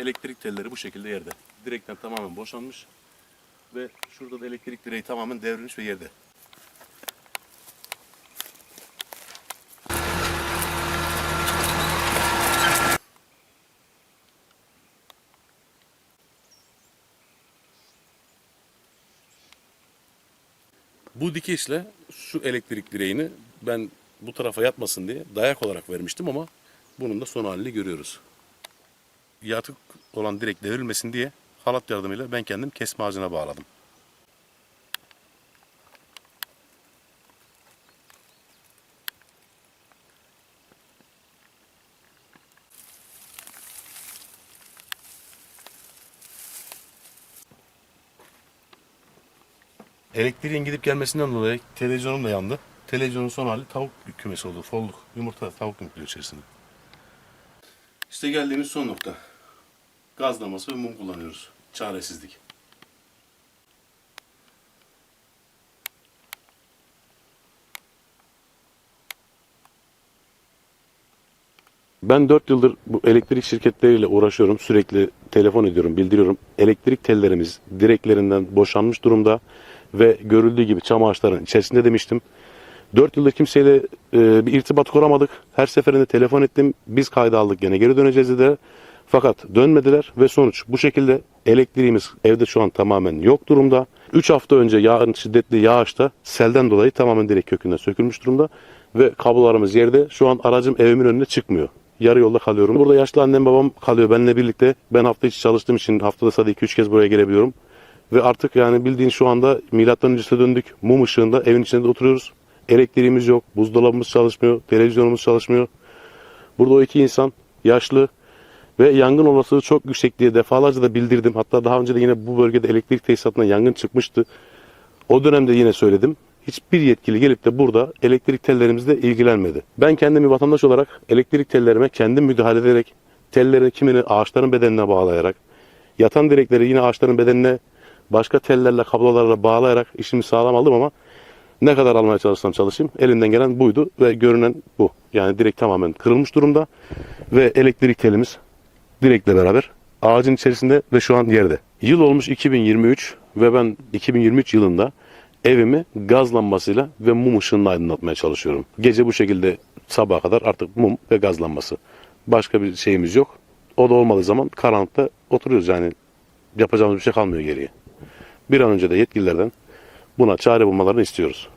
elektrik telleri bu şekilde yerde. Direkten tamamen boşanmış ve şurada da elektrik direği tamamen devrilmiş ve yerde. Bu dikişle şu elektrik direğini ben bu tarafa yatmasın diye dayak olarak vermiştim ama bunun da son halini görüyoruz. Yatık olan direk devrilmesin diye halat yardımıyla ben kendim kesme ağacına bağladım. Elektriğin gidip gelmesinden dolayı televizyonum da yandı. Televizyonun son hali tavuk kümesi oldu. Folluk, yumurta, tavuk yüklüyor içerisinde. İşte geldiğimiz son nokta. Gazlaması ve mum kullanıyoruz. Çaresizlik. Ben 4 yıldır bu elektrik şirketleriyle uğraşıyorum. Sürekli telefon ediyorum, bildiriyorum. Elektrik tellerimiz direklerinden boşanmış durumda ve görüldüğü gibi çam ağaçlarının içerisinde demiştim. 4 yıldır kimseyle e, bir irtibat kuramadık. Her seferinde telefon ettim. Biz kayda aldık gene geri döneceğiz dediler. Fakat dönmediler ve sonuç bu şekilde elektriğimiz evde şu an tamamen yok durumda. 3 hafta önce yağın şiddetli yağışta selden dolayı tamamen direkt kökünden sökülmüş durumda. Ve kablolarımız yerde. Şu an aracım evimin önüne çıkmıyor. Yarı yolda kalıyorum. Burada yaşlı annem babam kalıyor benimle birlikte. Ben hafta içi çalıştığım için haftada sadece 2-3 kez buraya gelebiliyorum. Ve artık yani bildiğin şu anda milattan öncesine döndük. Mum ışığında evin içinde oturuyoruz. Elektriğimiz yok, buzdolabımız çalışmıyor, televizyonumuz çalışmıyor. Burada o iki insan yaşlı ve yangın olasılığı çok yüksek diye defalarca da bildirdim. Hatta daha önce de yine bu bölgede elektrik tesisatına yangın çıkmıştı. O dönemde yine söyledim. Hiçbir yetkili gelip de burada elektrik tellerimizle ilgilenmedi. Ben kendim bir vatandaş olarak elektrik tellerime kendim müdahale ederek, telleri kimini ağaçların bedenine bağlayarak, yatan direkleri yine ağaçların bedenine başka tellerle, kablolarla bağlayarak işimi sağlam aldım ama ne kadar almaya çalışsam çalışayım elimden gelen buydu ve görünen bu. Yani direkt tamamen kırılmış durumda ve elektrik telimiz direkle beraber ağacın içerisinde ve şu an yerde. Yıl olmuş 2023 ve ben 2023 yılında evimi gaz lambasıyla ve mum ışığıyla aydınlatmaya çalışıyorum. Gece bu şekilde sabaha kadar artık mum ve gaz lambası. Başka bir şeyimiz yok. O da olmadığı zaman karanlıkta oturuyoruz yani yapacağımız bir şey kalmıyor geriye. Bir an önce de yetkililerden buna çare bulmalarını istiyoruz.